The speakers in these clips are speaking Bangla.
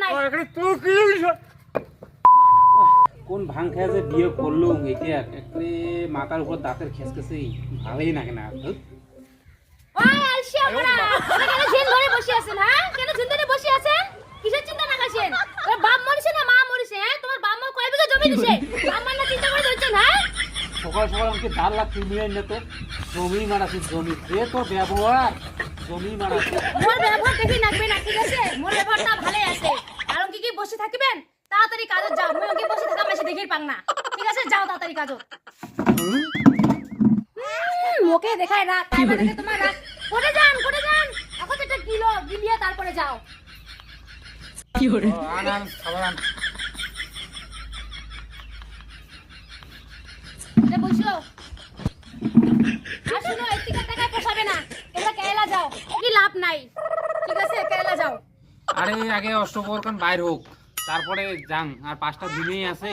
নাই। কোন ভাং খেয়ে যে বিয়ে করল এটা একবারে মাথার উপর দাঁতের খেসকেছে ভালোই লাগে না ধুৎ। ওই আলসিয়া বড়া আপনি কেন ঝিন ধরে বসে আছেন হ্যাঁ? কেন ঝিন ধরে বসে আছেন? কিসের চিন্তা না করছেন তোর বাপ মরিছে না মা মরিছে হ্যাঁ? তোমার বাপ মা কয় বিঘা জমি দিছে? বাপ মা না চিন্তা করে ধরছেন হ্যাঁ? সকাল সকাল আমাকে দাঁড় লাগছে জমি মারাছে জমি। যে তোর ব্যবহার। মোর ব্যবহার দেখি নাকবে না ঠিক আছে? মোর ব্যবহারটা ভালোই আছে। আর কি কি বসে থাকবেন? তাড়াতাড়ি কাজে যাও। মুই ওকে বসে থাকা মাসে দেখি পাং না। ঠিক আছে? যাও তাড়াতাড়ি কাজে মুখে দেখায় রাখ। তারপরে দেখে তোমার রাখ। কোটে যান কোটে যান। এখন তো একটা কিলো গিলিয়ে তারপরে যাও। ও, আন আন খাবার আন। এটা বসো আর শুনো এই টিকা টাকায় পোষাবে না তোমরা কেরালা যাও কি লাভ নাই? ঠিক আছে কেরালা যাও। আরে আগে অষ্টপ্রহর বাইর হোক। তারপরে যান আর পাঁচটা দিনেই আছে।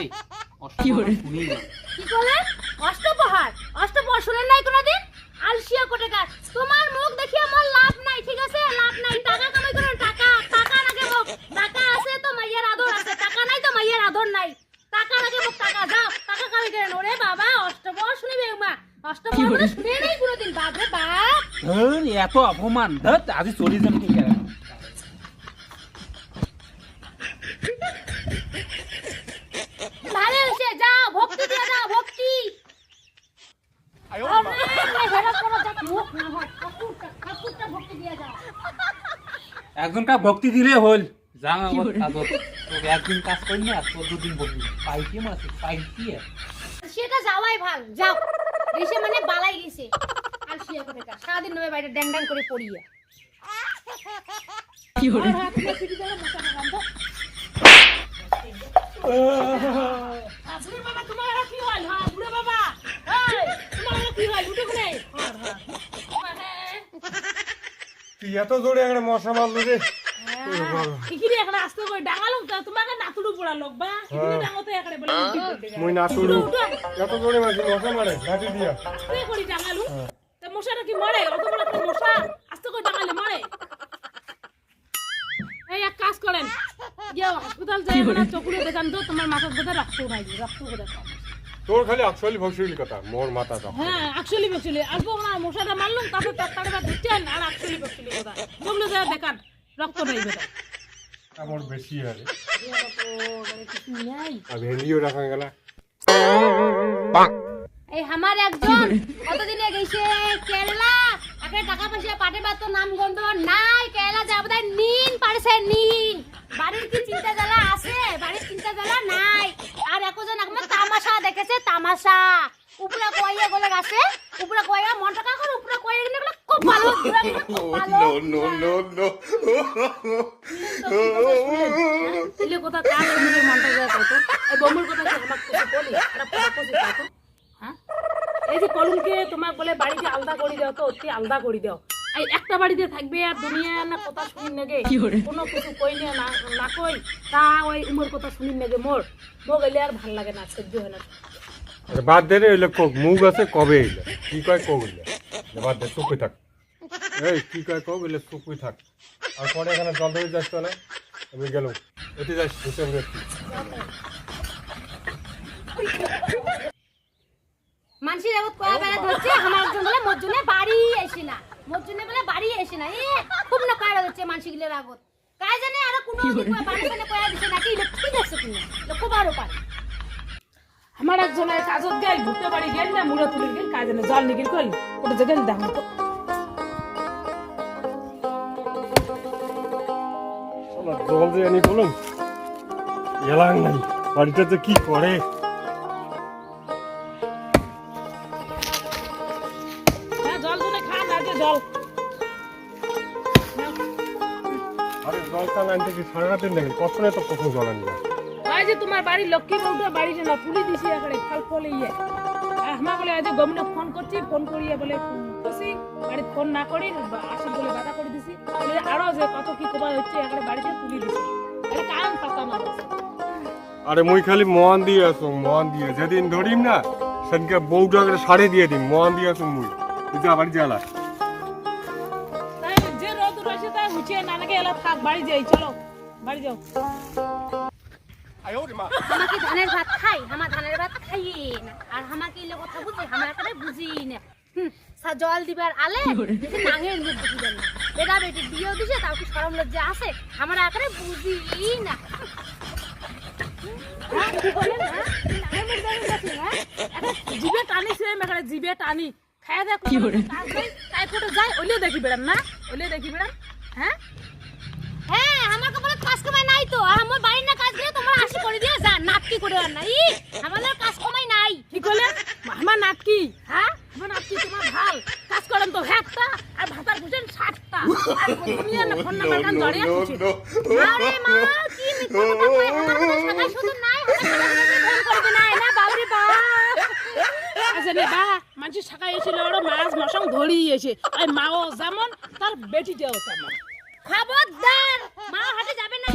অষ্টপ্রহর শুনি যান কি বলে অষ্টপ্রহর? অষ্টপ্রহর শুনেন নাই কোনোদিন? আলসিয়া কোটেকার। তোমার মুখ দেখিয়ে আমার লাভ নাই ঠিক আছে লাভ নাই টাকা কামাই করুন টাকা টাকা নাগে মুখ টাকা আছে তো মাইয়ের আদর আছে টাকা নাই তো মাইয়ের আদর নাই টাকা নাগে মুখ টাকা যাও টাকা কামাই করেন ওরে বাবা অষ্টপ্রহর শুনিবে মা অষ্টপ্রহর মানে শুনে নাই কোনোদিন বাপরে বাপ ধর এত অপমান? ধর আজি চলে যান কি করে ভালো হয়েছে যাও ভক্তি দিয়ে যাও একজনকা দিলে হল। একদিন কাজ করি না? চোদ্দ দিন বসবি পাইকি মারছে পাইকি সেটা যাওয়াই ভালো যাও দেশে মানে বালাই গেছে শুয়ে করে কাজ সারাদিন নয় বাইরে ড্যাং ড্যাং করে পড়িয়ে। কি হলো? বুড়ে বাবা তোমার কি হল? হ্যাঁ বুড়ে বাবা। তোমার কি হল? উঠে কোনে তুই এত জোরে একটা মশা মারলো রে। ইখিনি এখানে আসতে কই ডাঙালো তা তোমাকে নাতুড়ু পোড়া লোক বা। ইখিনি ডাঙতে এখানে বলে উল্টি করতে গেল মুই না তুলু এত জোরে মারছি মশা মারে লাঠি দিয়া। করি মশাটা কি মরে? অত বড় একটা মশা? আসতে কই ডাঙালে মরে? এই এক কাজ করেন। গিয়ে হাসপাতাল যাই না চকুরে দেখান তো তোমার মাথার ব্যথা রাখতে নাই রাখতে দেখা তোর খালি আকশালি ভক্সিল কথা মোর মাথা হ্যাঁ আকচুয়ালি বকচুয়ালি আসব না মশাটা মারলাম তারপর তার তাড়ে বা ধরছেন আর আকচুয়ালি বকচুয়ালি কথা। চকুলে যায় দেখান রক্ত নাই বেটা আমার বেশি আরে। নাই। আর ভেন্ডিও রাখা গেল। এই আমার একজন কতদিনে গেছে? কেরালা। একটা টাকা পয়সা পাটে বা তো নাম গন্ধ নাই। কেরালা যাব তাই নিন পারছে নিন। বাড়ির কি চিন্তা জ্বালা আছে? বাড়ির চিন্তা জ্বালা নাই। আর একজন আমার তামাশা দেখেছে তামাশা। উপরে কইয়া গলে গেছে উপরে কইয়া মন টাকা করে উপরে কইয়া গেলে গেলে খুব ভালো। নো নো নো কথা কার মনটা যায় কত? এই বমুর কথা আমাকে বলি? পড়ি কত হ্যাঁ এই যে কলমকে তোমাক বলে বাড়িতে আলাদা করে দাও তো অতি আলাদা করে দাও। এই একটা বাড়িতে থাকবে আর দুনিয়া না কথা শুনি নেগে। কোনো কিছু কই না না- কই তা ওই উমর কথা শুনি নেগে মোর। মোক এলে আর ভালো লাগে না সহ্য হয় না। আরে বাদ দে রে এলে কক মুখ আছে কবে এলে? কি কয় কক এলে? বাদ দে চুপে থাক। এই কি কয় কক এলে চুপে থাক। আর পরে এখানে জল ধরে যাস তো না? আমি গেলাম। এতে যাস হিসেব রেখি কয়া বেলা ধরছে আমার একজন বলে মোর জন্য বাড়ি এসে না। মোর জন্য বলে বাড়ি এসে না। এ খুব না কয়া ধরছে মানুষগুলোর আগত। কায় জানে আর কোনো বাড়ি জানে কয়া দিছে নাকি? লক্ষ্মী দেখছে কিনা লক্ষ বারো পার। আমার একজন কাজত গেল ভুট্টা বাড়ি গেল না মুড়া তুলে গেল কাজে না জল নিগিল কল ওটা জায়গায় দেখো। তো জল দিয়ে আনি বলুন এলাং নাই। বাড়িটা তো কি করে? আরে জল টান আনতে কি সারা রাতের নাকি কখনো তো কখন জল আনবে যে তোমার বাড়ি লক্ষ্মী বউটা বাড়ি যে না তুলি দিছি এখানে ফল ফল ইয়ে আমা বলে আজ গমনে ফোন করছি ফোন করিয়ে বলে খুশি বাড়ি ফোন না করি আসি বলে বাধা করে দিছি। বলে আরও যে কত কি কবার হচ্ছে এখানে বাড়িতে তুলি দিছি। আরে কান পাতা না আরে মুই খালি মন দিয়ে আসুন মন দিয়ে। যেদিন ধরিম না সেদিনকে বউটা করে সাড়ে দিয়ে দিম মন দিয়ে আসুন মুই। তুই যা বাড়ি জ্বালা হুচিয়ে নানাকে এলা থাক বাড়ি যাই চলো বাড়ি যাও। আমাকে ধানের ভাত খাই আমার ধানের ভাত খাইয়ে না আর আমাকে এলে কথা বুঝি আমার এখানে বুঝি না। জল দিবার আলে নাঙের মুখ দেখিবেন না। বেটা বেটি বিয়েও দিছে তাও কি সরম লজ্জা আছে? আমার এখানে বুঝি না। হ্যাঁ, হ্যাঁ? হ্যাঁ? জিবে টানি সে জিবে টানি। খাই দেখ তাই ফটো যাই ওলিও দেখি বেড়ান না ওলিও দেখি বেড়ান। হ্যাঁ? হ্যাঁ আমার কপালে কাজ কমাই নাই তো। আর আমার বাড়ির না কাজ করে তোমার আশি করে দিয়ে যা নাটকি করে আর নাই আমাদের কাজ কমাই নাই। কি করলে? আমার নাটকি? হ্যাঁ? আমার নাটকি তোমার ভালো। কাজ করেন তো একটা আর ভাতার বুঝেন ষাটটা। আর তুমি আর ফোন নাম্বার কান জড়িয়ে খুঁজে আরে মা কি মিথ্যা কথা কয়? আমার কোনো শুধু নাই ফোন করবে না না বাবরে বাপ আচ্ছা নে বা মানুষ ওরা মাছ মশাং ধরিয়েছে। মাও যেমন তার বেটিটাও তেমন। খবরদার! মা হাতে যাবে না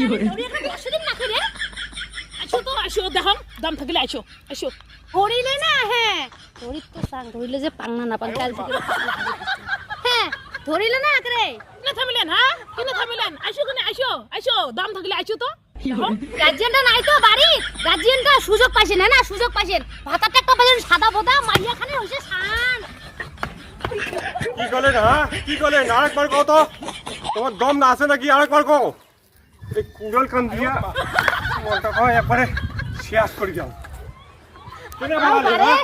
দিন না করে আসো তো আসো দেখো দাম থাকলে আসো আসো। ধরিলে না হ্যাঁ। ধরিত তো সাং ধরিলে যে পাংনা না পাং কাল থেকে হ্যাঁ ধরিলে না করে কিনে থামিলেন হ্যাঁ কিনে থামিলেন। আসো কিনে আসো আসো দাম থাকলে আসো তো। দেখো। গার্জিয়ানটা নাই তো বাড়ি। গার্জিয়ানটা সুযোগ পাইছেন না না সুযোগ পাইছেন ভাতাটা একটা পাইছেন সাদা বোদা মাইয়া খানে হইছে শান কি করলেন হ্যাঁ কি করলেন আরেকবার কও তো। তোমার দম না আছে নাকি? আরেকবার কও। এই কুড়াল কান দিয়া মনটা কয় একবারে শেষ করে যাও কেনে হ্যাঁ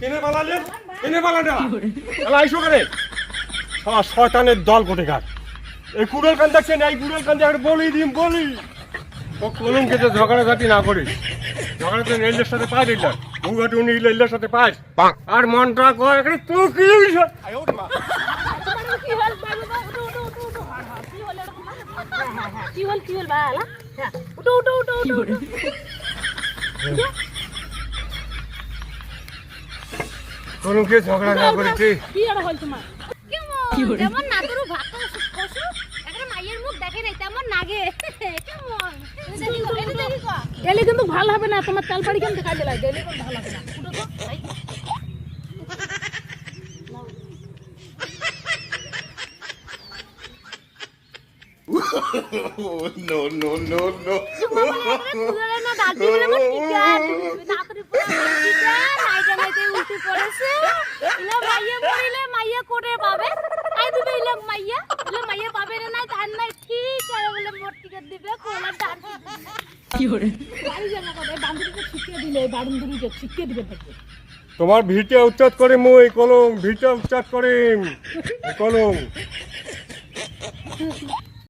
কেনে বানালে? কেনে বানালে? তাহলে আইসো কেনে? শয়তানের দল কোটে ঘাট এই কুড়াল কান দেখছেন? এই কুড়াল কান দিয়ে বলি দিম, বলি। ও কলমকে যে ঝগড়াঝাটি না করিস। ঝগড়াতে নীলের সাথে পাই দিলাম। সাথে আর মনটা কয় কি কি হল কি হল বাল উঠো উঠো উঠো উঠো উঠো কলমকে ঝগড়া না করেছি। কি আর হল? তোমার কেমন যেমন নাতুরু ভাত কষু একটা মাইয়ের মুখ দেখে নাই তেমন নাগে। ডেলি কিন্তু ভালো হবে না তোমার তেল পাড়ি কেন দেখাই দিলা ডেলি কিন্তু ভালো হবে না। মাইয়া কোটে পাবে। আই দিবে মাইয়া মাইয়া পাবে না নাই নাই ঠিক। বাড়ি কথা বান্ধবীকে দিলে বান্ধবীকে দিবে তোমার ভিটে উচ্চাত করে মই কলম ভিটে উচ্চাত করে কলম।